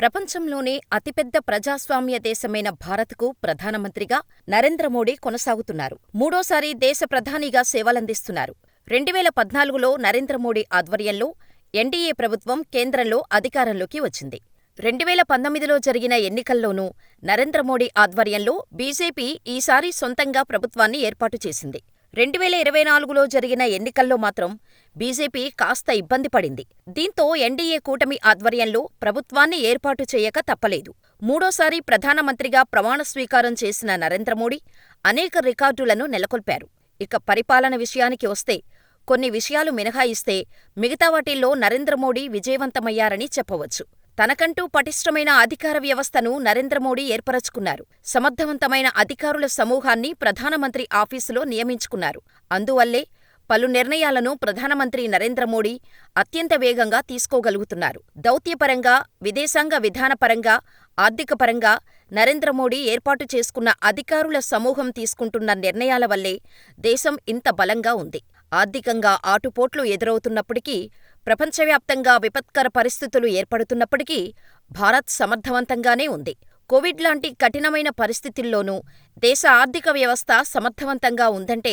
ప్రపంచంలోనే అతిపెద్ద ప్రజాస్వామ్య దేశమైన భారత్కు ప్రధానమంత్రిగా నరేంద్ర మోడీ కొనసాగుతున్నారు. మూడోసారి దేశ ప్రధానిగా సేవలందిస్తున్నారు. రెండువేల పద్నాలుగులో నరేంద్ర మోడీ ఆధ్వర్యంలో ఎన్డీఏ ప్రభుత్వం కేంద్రంలో అధికారంలోకి వచ్చింది. రెండువేల పంతొమ్మిదిలో జరిగిన ఎన్నికల్లోనూ నరేంద్ర మోడీ ఆధ్వర్యంలో బీజేపీ ఈసారి సొంతంగా ప్రభుత్వాన్ని ఏర్పాటు చేసింది. రెండువేల ఇరవై నాలుగులో జరిగిన ఎన్నికల్లో మాత్రం బీజేపీ కాస్త ఇబ్బంది పడింది. దీంతో ఎన్డీఏ కూటమి ఆధ్వర్యంలో ప్రభుత్వాన్ని ఏర్పాటు చేయక తప్పలేదు. మూడోసారి ప్రధానమంత్రిగా ప్రమాణ స్వీకారం చేసిన నరేంద్ర మోడీ అనేక రికార్డులను నెలకొల్పారు. ఇక పరిపాలన విషయానికి వస్తే కొన్ని విషయాలు మినహాయిస్తే మిగతా వాటిల్లో నరేంద్ర మోడీ విజయవంతమయ్యారని చెప్పవచ్చు. తనకంటూ పటిష్టమైన అధికార వ్యవస్థను నరేంద్ర మోడీ ఏర్పరచుకున్నారు. సమర్థవంతమైన అధికారుల సమూహాన్ని ప్రధానమంత్రి ఆఫీసులో నియమించుకున్నారు. అందువల్లే పలు నిర్ణయాలను ప్రధానమంత్రి నరేంద్ర మోడీ అత్యంత వేగంగా తీసుకోగలుగుతున్నారు. దౌత్యపరంగా, విదేశాంగ విధానపరంగా, ఆర్థికపరంగా నరేంద్ర మోడీ ఏర్పాటు చేసుకున్న అధికారుల సమూహం తీసుకుంటున్న నిర్ణయాల వల్లే దేశం ఇంత బలంగా ఉంది. ఆర్థికంగా ఆటుపోట్లు ఎదురవుతున్నప్పటికీ, ప్రపంచవ్యాప్తంగా విపత్కర పరిస్థితులు ఏర్పడుతున్నప్పటికీ భారత్ సమర్థవంతంగానే ఉంది. కోవిడ్ లాంటి కఠినమైన పరిస్థితుల్లోనూ దేశ ఆర్థిక వ్యవస్థ సమర్థవంతంగా ఉందంటే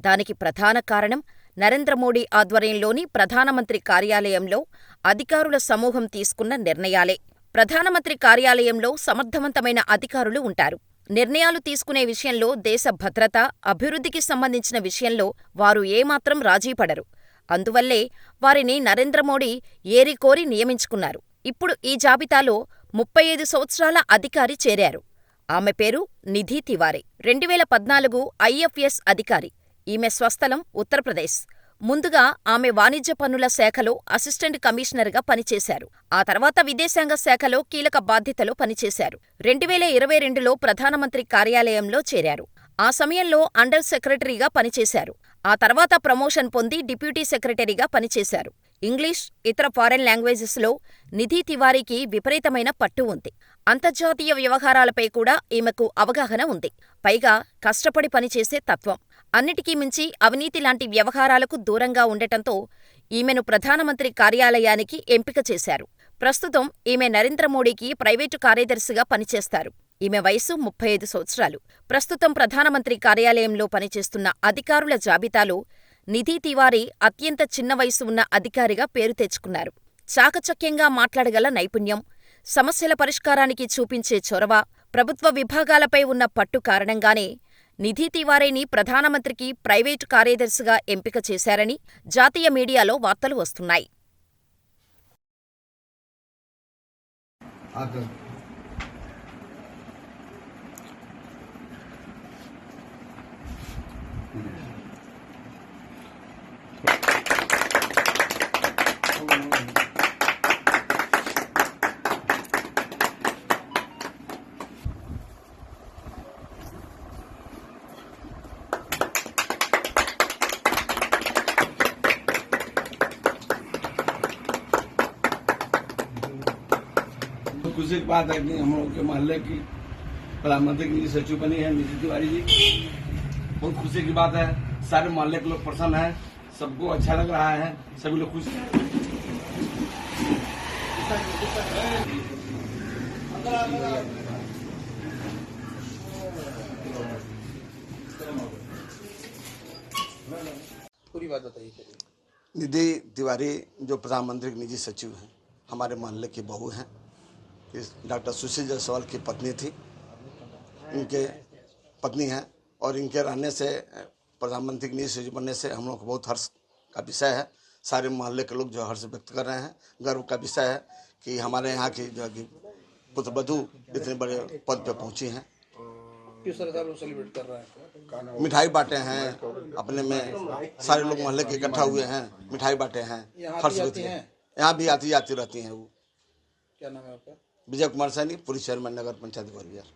దానికి ప్రధాన కారణం నరేంద్ర మోడీ ఆధ్వర్యంలోని ప్రధానమంత్రి కార్యాలయంలో అధికారుల సమూహం తీసుకున్న నిర్ణయాలే. ప్రధానమంత్రి కార్యాలయంలో సమర్థవంతమైన అధికారులు ఉంటారు. నిర్ణయాలు తీసుకునే విషయంలో దేశ భద్రత, అభివృద్ధికి సంబంధించిన విషయంలో వారు ఏమాత్రం రాజీపడరు. అందువల్లే వారిని నరేంద్ర మోడీ ఏరికోరి నియమించుకున్నారు. ఇప్పుడు ఈ జాబితాలో ముప్పై ఐదు సంవత్సరాల అధికారి చేరారు. ఆమె పేరు నిధి తివారీ. రెండువేల పద్నాలుగు ఐఎఫ్ఎస్ అధికారి. ఈమె స్వస్థలం ఉత్తరప్రదేశ్. ముందుగా ఆమె వాణిజ్య పన్నుల శాఖలో అసిస్టెంట్ కమిషనర్గా పనిచేశారు. ఆ తర్వాత విదేశాంగ శాఖలో కీలక బాధ్యతలో పనిచేశారు. రెండువేల ఇరవై రెండులో ప్రధానమంత్రి కార్యాలయంలో చేరారు. ఆ సమయంలో అండర్ సెక్రటరీగా పనిచేశారు. ఆ తర్వాత ప్రమోషన్ పొంది డిప్యూటీ సెక్రటరీగా పనిచేశారు. ఇంగ్లీష్, ఇతర ఫారిన్ లాంగ్వేజెస్లో నిధి తివారీకి విపరీతమైన పట్టు ఉంది. అంతర్జాతీయ వ్యవహారాలపై కూడా ఈమెకు అవగాహన ఉంది. పైగా కష్టపడి పనిచేసే తత్వం. అన్నిటికీ మించి అవినీతి లాంటి వ్యవహారాలకు దూరంగా ఉండటంతో ఈమెను ప్రధానమంత్రి కార్యాలయానికి ఎంపిక చేశారు. ప్రస్తుతం ఈమె నరేంద్ర మోడీకి ప్రైవేటు కార్యదర్శిగా పనిచేస్తారు. ఈమె వయసు ముప్పై ఐదు సంవత్సరాలు. ప్రస్తుతం ప్రధానమంత్రి కార్యాలయంలో పనిచేస్తున్న అధికారుల జాబితాలో నిధి తివారీ అత్యంత చిన్న వయసు ఉన్న అధికారిగా పేరు తెచ్చుకున్నారు. చాకచక్యంగా మాట్లాడగల నైపుణ్యం, సమస్యల పరిష్కారానికి చూపించే చొరవ, ప్రభుత్వ విభాగాలపై ఉన్న పట్టు కారణంగానే నిధి తివారీని ప్రధానమంత్రికి ప్రైవేటు కార్యదర్శిగా ఎంపిక చేశారని జాతీయ మీడియాలో వార్తలు వస్తున్నాయి. खुशी की बात है कि हम लोग के मोहल्ले की प्रधानमंत्री की सचिव बनी है निधि तिवारी जी। बहुत खुशी की बात है। सारे मोहल्ले के लोग प्रसन्न हैं। सबको अच्छा लग रहा है। सभी लोग खुश पूरी बात बताइए निधि तिवारी जो प्रधानमंत्री के निजी सचिव हैं हमारे मोहल्ले की बहू हैं। इस डॉक्टर सुशील जायसवाल की पत्नी थी। इनके पत्नी हैं और इनके रहने से प्रधानमंत्री की सचिव बनने से हम लोग को बहुत हर्ष का विषय है। सारे मोहल्ले के लोग जो हर्ष व्यक्त कर रहे हैं। गर्व का विषय है कि हमारे यहाँ की जो है कि पुत्रवधु इतने बड़े पद पे पहुँची हैं। किस तरह लोग सेलिब्रेट कर रहे हैं? मिठाई बांटे हैं। अपने में सारे लोग मोहल्ले के इकट्ठा हुए हैं। मिठाई बांटे हैं। हर्ष व्यक्त हैं? यहाँ भी आती जाती रहती हैं वो। क्या नाम है आपका? વિજય કુમાર સાની પુરી શર્મા નગર પંચાયત ગોરવિયાર